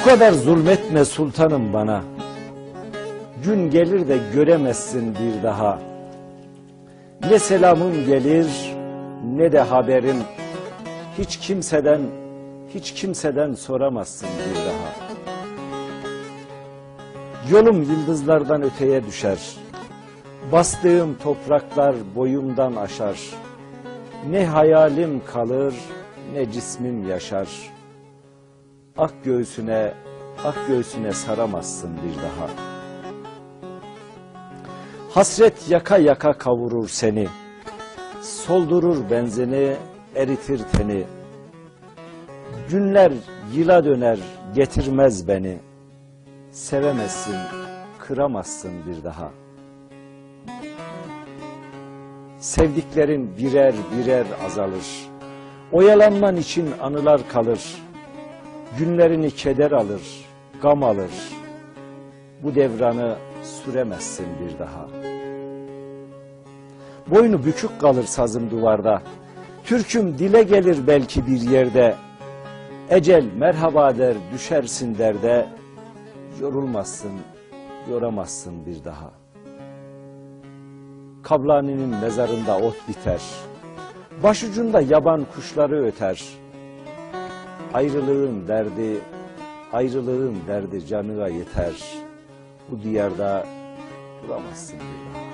Bu kadar zulmetme sultanım bana. Gün gelir de göremezsin bir daha. Ne selamın gelir ne de haberim. Hiç kimseden, hiç kimseden soramazsın bir daha. Yolum yıldızlardan öteye düşer. Bastığım topraklar boyumdan aşar. Ne hayalim kalır ne cismim yaşar. Ak göğsüne, ak göğsüne saramazsın bir daha. Hasret yaka yaka kavurur seni. Soldurur benzini, eritir teni. Günler yıla döner, getirmez beni. Sevemezsin, kıramazsın bir daha. Sevdiklerin birer birer azalır. Oyalanman için anılar kalır. Günlerini keder alır, gam alır. Bu devranı süremezsin bir daha. Boynu bükük kalır sazım duvarda. Türküm dile gelir belki bir yerde. Ecel merhaba der, düşersin derde. Yorulmazsın, yoramazsın bir daha. Kablani'nin mezarında ot biter. Başucunda yaban kuşları öter. Ayrılığın derdi, ayrılığın derdi canına yeter. Bu diyarda duramazsın bir daha.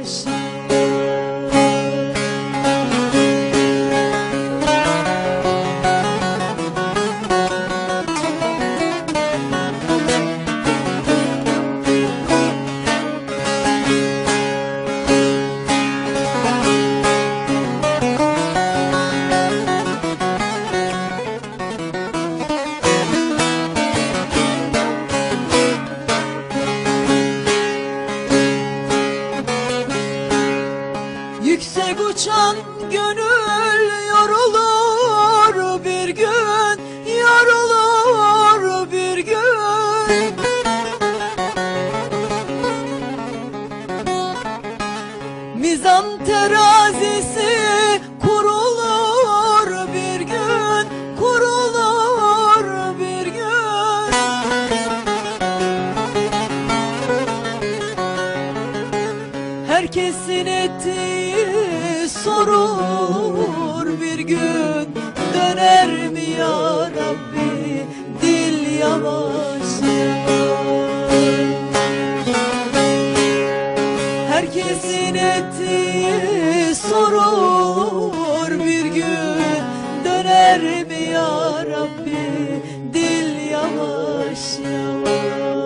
Yavaş Yüksek Terazisi kurulur bir gün Kurulur bir gün. Herkesin ettiği sorulur bir gün Döner mi ya Rabbi dil yavaş Mi ya Rabbi dil yavaş yavaş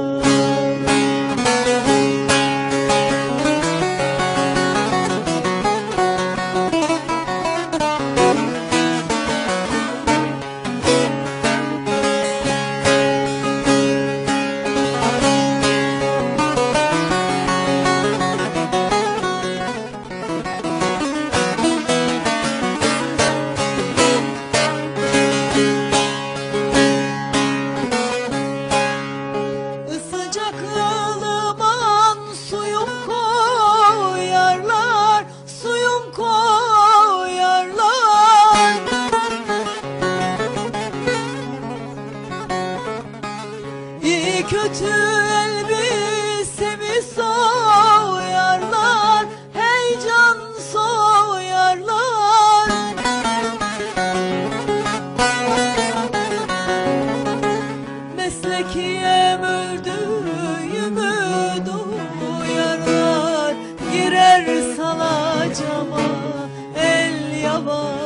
kötü elbisemi soyarlar Heyecan soyarlar. Meslekiyem öldüğümü duyarlar Girer salacama el yavar